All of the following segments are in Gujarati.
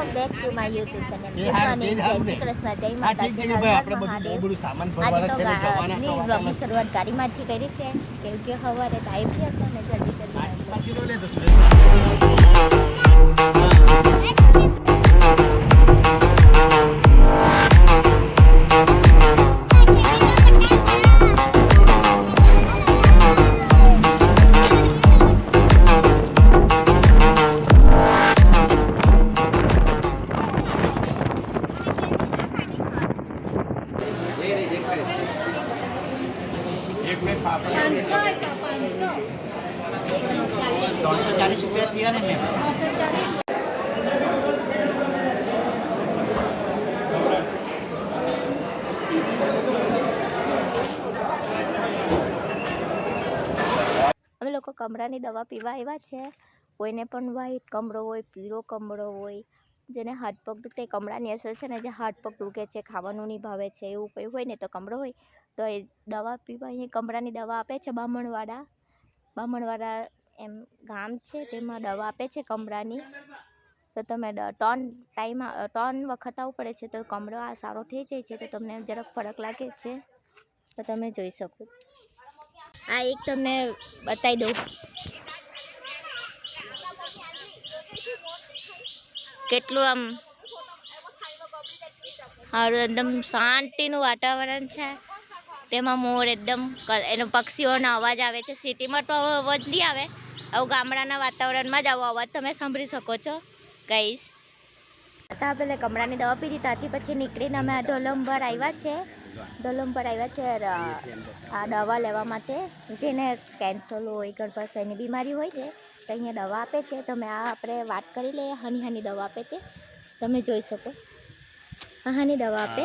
Welcome back to my YouTube channel જય જ જય શ્રી. કૃષ્ણ જય માતાજી. ભાઈ આપણે બધું બધું સામાન ભરવાના છે જવાના ની તો બ્લોગની શરૂઆત ગાડીમાંથી કરી છે. કેમ કે સવારે ટાઈમ થયો હતો ને જલ્દી જલ્દી. ત્રણસો ચાલીસ રૂપિયા થયા ને મેમ લોકો કમરાની દવા પીવા આવ્યા છે. કોઈને પણ વાઈટ કમરો હોય, પીળો કમરો હોય જેને હાથ પગ દુખે કમળાની અસર છે ને જે હાથ પગ દુખે છે, ખાવાનું નહીં ભાવે છે, એવું કંઈ હોય ને તો કમળો હોય, તો એ દવા પીવા અહીંયા કમળાની દવા આપે છે બામણવાડા. બામણવાડા એમ ગામ છે, તેમાં દવા આપે છે કમળાની. તો તમે ત્રણ ટાઈમ ત્રણ વખત આવવું પડે છે, તો કમળો આ સારો થઈ જાય છે, તો તમને જરાક ફરક લાગે છે, તો તમે જોઈ શકો. આ એક તમને બતાવી દઉં. કેટલું આમ સારું એકદમ શાંતિનું વાતાવરણ છે. તેમાં મોર એકદમ એનો પક્ષીઓનો અવાજ આવે છે. સિટીમાં તો અવાજ નહીં આવે. આવું ગામડાના વાતાવરણમાં જ આવો અવાજ તમે સાંભળી શકો છો કહીશ હતા પેલે કમળાની દવા પીધી ત્યાંથી પછી નીકળીને અમે આ ઢોલંબર આવ્યા છે. ઢોલંબર આવ્યા છે આ દવા લેવા માટે. જેને કેન્સર હોય, ગર્ભાશયની બીમારી હોય છે. તો અહીંયા દવા આપે છે. તમે આ આપણે વાત કરી લઈએ. હાની હાની દવા આપે તે તમે જોઈ શકો. આ હાની દવા આપે.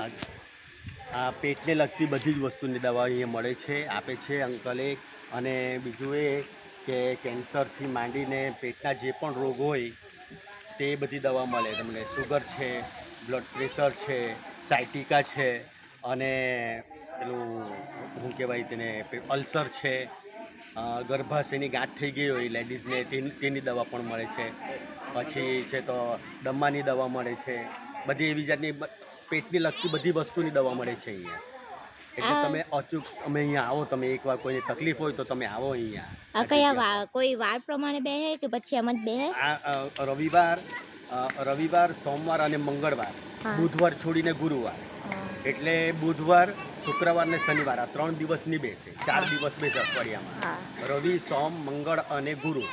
આ- પેટને લગતી બધી જ વસ્તુની દવા અહીંયા મળે છે, આપે છે અંકલે અને બીજું એ કે કેન્સરથી માંડીને પેટના જે પણ રોગ હોય, તે બધી દવા મળે તમને. સુગર છે, બ્લડ પ્રેશર છે, સાયટિકા છે, અને પેલું, શું કહેવાય તેને, અલ્સર છે ગર્ભાશયની ગાંઠ થઈ ગઈ હોય લેડીઝને તેની તેની દવા પણ મળે છે. પછી છે તો દમાની દવા મળે છે. બધી એવી જાતની પેટની લગતી બધી વસ્તુની દવા મળે છે અહીંયા. એટલે તમે અચૂક અમે અહીંયા આવો તમે એકવાર કોઈને તકલીફ હોય તો તમે આવો અહીંયા. આ કયા કોઈ વાર પ્રમાણે બેહે કે પછી એમ જ બેહે આ રવિવાર રવિવાર સોમવાર અને મંગળવાર. બુધવાર છોડીને ગુરુવાર. એટલે બુધવાર શુક્રવાર ને શનિવાર આ ત્રણ દિવસની બેસે ચાર દિવસ બેસે અઠવાડિયામાં. રવિ સોમ મંગળ અને ગુરુ.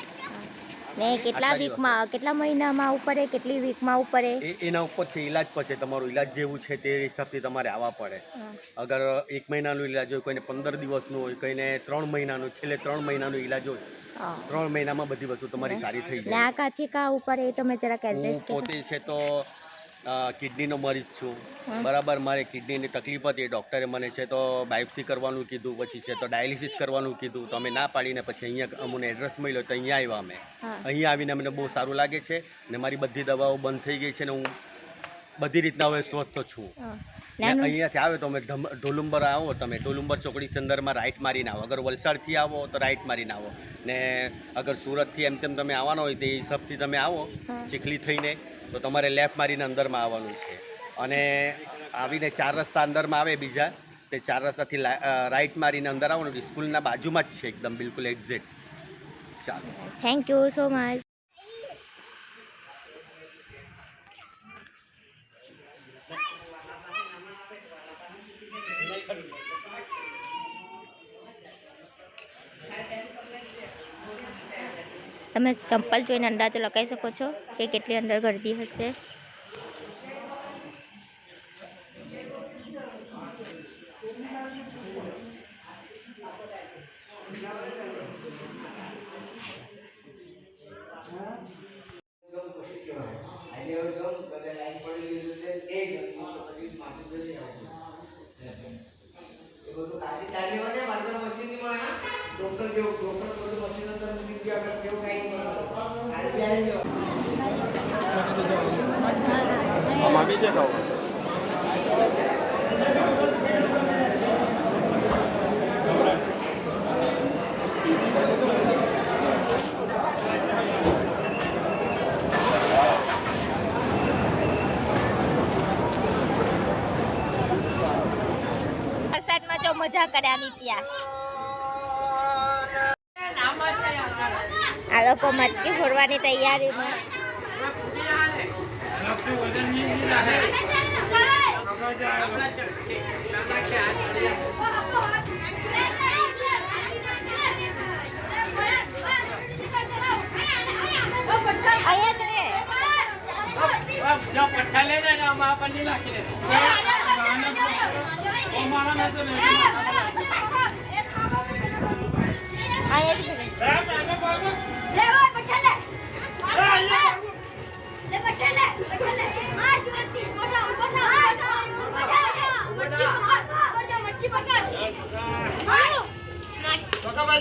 ને કેટલા વીકમાં કેટલા મહિનામાં ઉપરે કેટલી વીકમાં ઉપરે એના ઉપર છે ઈલાજ પછી તમારો ઈલાજ જેવું છે તે હિસાબથી તમારે આવવા પડે. અગર એક મહિનાનો ઈલાજ હોય કોઈને પંદર દિવસનો હોય કોઈને ત્રણ મહિનાનો છેલ્લે ત્રણ મહિનાનો ઈલાજ હોય ત્રણ મહિનામાં બધી વસ્તુ તમારી સારી થઈ જાય. ના કાથી કા ઉપર એ તમે જરાક એડ્રેસ પોતે છે તો કિડનીનો મરીઝ છું. બરાબર મારે કિડનીની તકલીફ હતી. ડૉક્ટરે મને છે તો બાયોપ્સી કરવાનું કીધું પછી છે તો ડાયાલિસિસ કરવાનું કીધું. તો અમે ના પાડીને પછી અહીંયા અમને એડ્રેસ મળ્યો તો અહીંયા આવ્યા અમે. અહીંયા આવીને મને બહુ સારું લાગે છે ને મારી બધી દવાઓ બંધ થઈ ગઈ છે ને હું બધી રીતના હવે સ્વસ્થ છું. અહીંયાથી આવે તો અમે ઢોલુંબર આવો તમે ઢોલુંબર ચોકડી અંદરમાં રાઈટ મારીને આવો. અગર વલસાડથી આવો તો રાઈટ મારીને આવો. ને અગર સુરતથી એમ તેમ તમે આવવાનો હોય તે હિસાબથી તમે આવો ચીખલી થઈને. તો તમારે લેફ્ટ મારીને અંદરમાં આવવાનું છે. અને આવીને ચાર રસ્તા અંદરમાં આવે બીજા, તે ચાર રસ્તાથી રાઈટ મારીને અંદર આવવાનું સ્કૂલના બાજુમાં જ છે એકદમ બિલકુલ એક્ઝેક્ટ ચાલો. થેન્ક યુ સો મચ તમે ચંપલ જોઈને અંદાજો લગાવી શકો છો કે કેટલી અંદર ગરદી હશે. એ બધું કાઢી કાઢી હોય ને માત્ર મશીનની મળે ડોક્ટર જો ડોક્ટર બધું મશીન અંદર મૂકી ગયા આપણે કેવું કાંઈ આરબીઆઈ જો આમાં બી જે વરસાદમાં તો મજા કરવાની ત્યાં રે પઠ્ઠા લઈને આમાં આપણને નાખી દે અહીંયા તો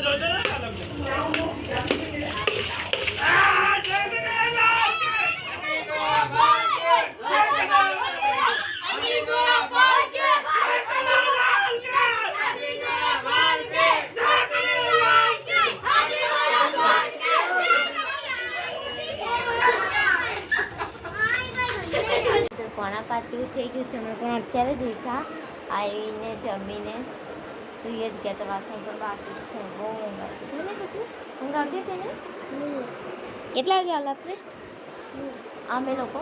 પોણા પાંચું થઈ ગયું છે અમે પણ અત્યારે જ ઉઠ્યા આવીને જમીને સુઈ જ ગયા વાસણ પણ બાકી છે. બહુ ઊંઘ આવતી. હતી ને કેટલી ઊંઘ આવતી હતી ને? કેટલા વાગે આવ્યા આપણે અમે લોકો?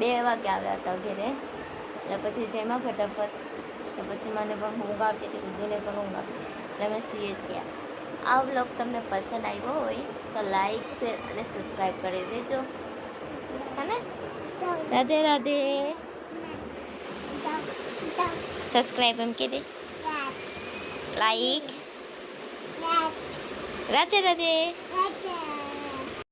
બે વાગે આવ્યા હતા ઘરે. એટલે પછી જેમાં ફટાફટ એટલે પછી મને પણ ઊંઘ આવતી હતી ઉદુને પણ ઊંઘ આવતી એટલે અમે સુઈ જ ગયા. આ બ્લોગ તમને પસંદ આવ્યો હોય તો લાઈક શેર અને સબસ્ક્રાઈબ કરી દેજો. હે ને? રાધે રાધે. સબસ્ક્રાઈબ એમ કે દે લાઈક રાધે રાધે Dada.